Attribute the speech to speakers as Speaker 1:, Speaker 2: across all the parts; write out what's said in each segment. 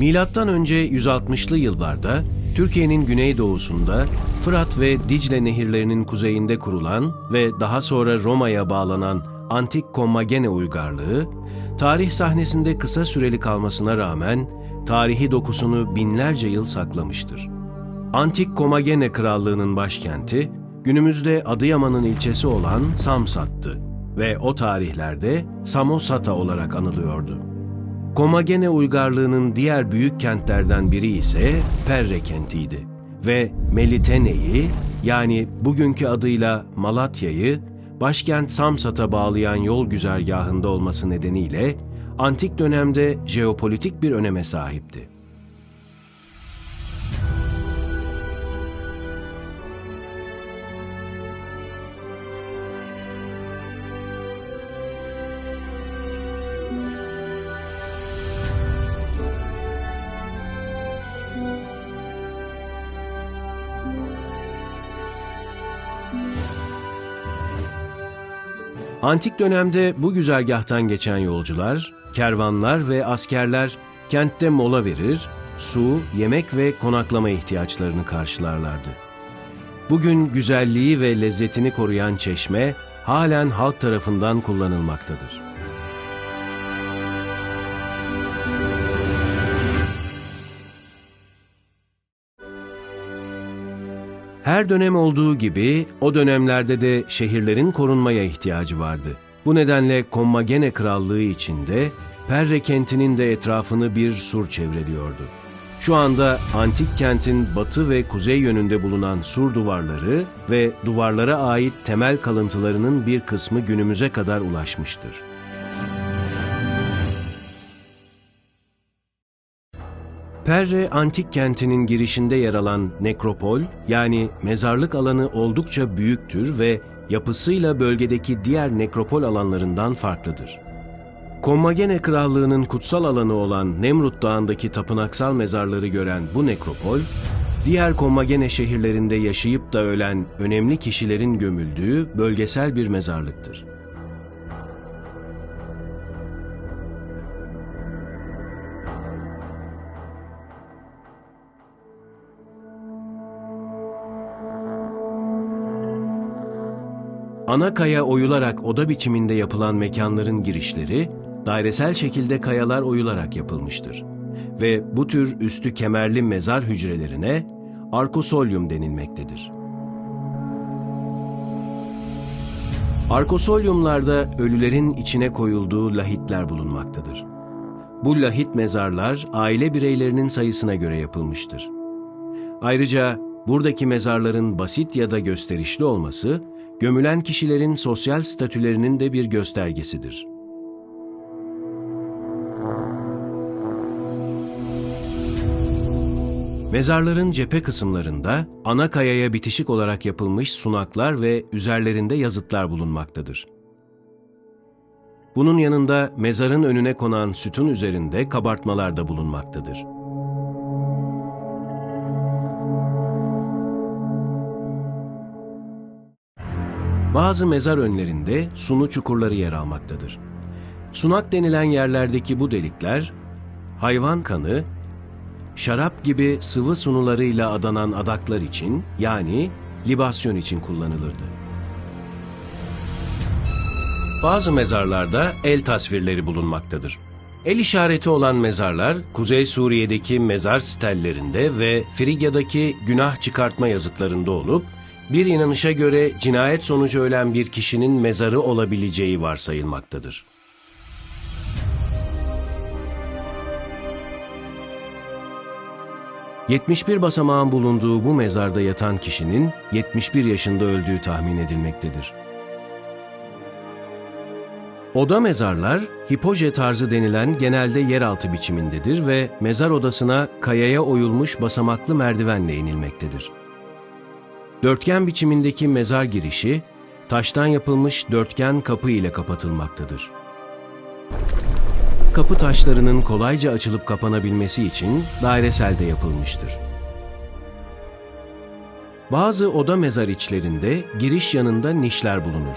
Speaker 1: Milattan önce 160'lı yıllarda Türkiye'nin güneydoğusunda Fırat ve Dicle nehirlerinin kuzeyinde kurulan ve daha sonra Roma'ya bağlanan antik Kommagene uygarlığı, tarih sahnesinde kısa süreli kalmasına rağmen tarihi dokusunu binlerce yıl saklamıştır. Antik Kommagene Krallığı'nın başkenti, günümüzde Adıyaman'ın ilçesi olan Samsat'tı ve o tarihlerde Samosata olarak anılıyordu. Komagene uygarlığının diğer büyük kentlerden biri ise Perre kentiydi ve Melitene'yi yani bugünkü adıyla Malatya'yı başkent Samsat'a bağlayan yol güzergahında olması nedeniyle antik dönemde jeopolitik bir öneme sahipti. Antik dönemde bu güzergahtan geçen yolcular, kervanlar ve askerler kentte mola verir, su, yemek ve konaklama ihtiyaçlarını karşılarlardı. Bugün güzelliği ve lezzetini koruyan çeşme halen halk tarafından kullanılmaktadır. Her dönem olduğu gibi o dönemlerde de şehirlerin korunmaya ihtiyacı vardı. Bu nedenle Kommagene Krallığı içinde Perre kentinin de etrafını bir sur çevreliyordu. Şu anda antik kentin batı ve kuzey yönünde bulunan sur duvarları ve duvarlara ait temel kalıntılarının bir kısmı günümüze kadar ulaşmıştır. Perre antik kentinin girişinde yer alan nekropol yani mezarlık alanı oldukça büyüktür ve yapısıyla bölgedeki diğer nekropol alanlarından farklıdır. Kommagene Krallığı'nın kutsal alanı olan Nemrut Dağı'ndaki tapınaksal mezarları gören bu nekropol, diğer Kommagene şehirlerinde yaşayıp da ölen önemli kişilerin gömüldüğü bölgesel bir mezarlıktır. Ana kaya oyularak oda biçiminde yapılan mekanların girişleri, dairesel şekilde kayalar oyularak yapılmıştır. Ve bu tür üstü kemerli mezar hücrelerine arkosolyum denilmektedir. Arkosolyumlarda ölülerin içine koyulduğu lahitler bulunmaktadır. Bu lahit mezarlar aile bireylerinin sayısına göre yapılmıştır. Ayrıca buradaki mezarların basit ya da gösterişli olması, gömülen kişilerin sosyal statülerinin de bir göstergesidir. Mezarların cephe kısımlarında ana kayaya bitişik olarak yapılmış sunaklar ve üzerlerinde yazıtlar bulunmaktadır. Bunun yanında mezarın önüne konan sütun üzerinde kabartmalar da bulunmaktadır. Bazı mezar önlerinde sunu çukurları yer almaktadır. Sunak denilen yerlerdeki bu delikler, hayvan kanı, şarap gibi sıvı sunularıyla adanan adaklar için yani libasyon için kullanılırdı. Bazı mezarlarda el tasvirleri bulunmaktadır. El işareti olan mezarlar, Kuzey Suriye'deki mezar stellerinde ve Frigya'daki günah çıkartma yazıtlarında olup, bir inanışa göre cinayet sonucu ölen bir kişinin mezarı olabileceği varsayılmaktadır. ...71 basamağın bulunduğu bu mezarda yatan kişinin 71 yaşında öldüğü tahmin edilmektedir. Oda mezarlar, hipoje tarzı denilen genelde yeraltı biçimindedir ve mezar odasına kayaya oyulmuş basamaklı merdivenle inilmektedir. Dörtgen biçimindeki mezar girişi, taştan yapılmış dörtgen kapı ile kapatılmaktadır. Kapı taşlarının kolayca açılıp kapanabilmesi için daireselde yapılmıştır. Bazı oda mezar içlerinde giriş yanında nişler bulunur.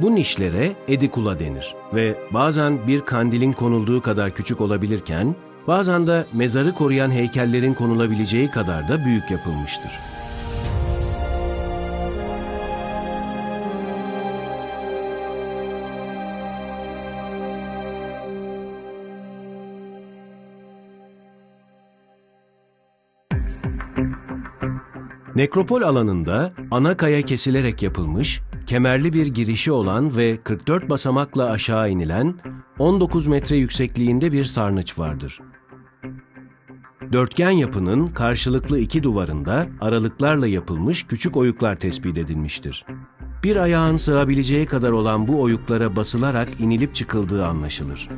Speaker 1: Bu nişlere edikula denir ve bazen bir kandilin konulduğu kadar küçük olabilirken Bazen de mezarı koruyan heykellerin konulabileceği kadar da büyük yapılmıştır. Nekropol alanında ana kaya kesilerek yapılmış, kemerli bir girişi olan ve 44 basamakla aşağı inilen 19 metre yüksekliğinde bir sarnıç vardır. Dörtgen yapının karşılıklı iki duvarında aralıklarla yapılmış küçük oyuklar tespit edilmiştir. Bir ayağın sığabileceği kadar olan bu oyuklara basılarak inilip çıkıldığı anlaşılır.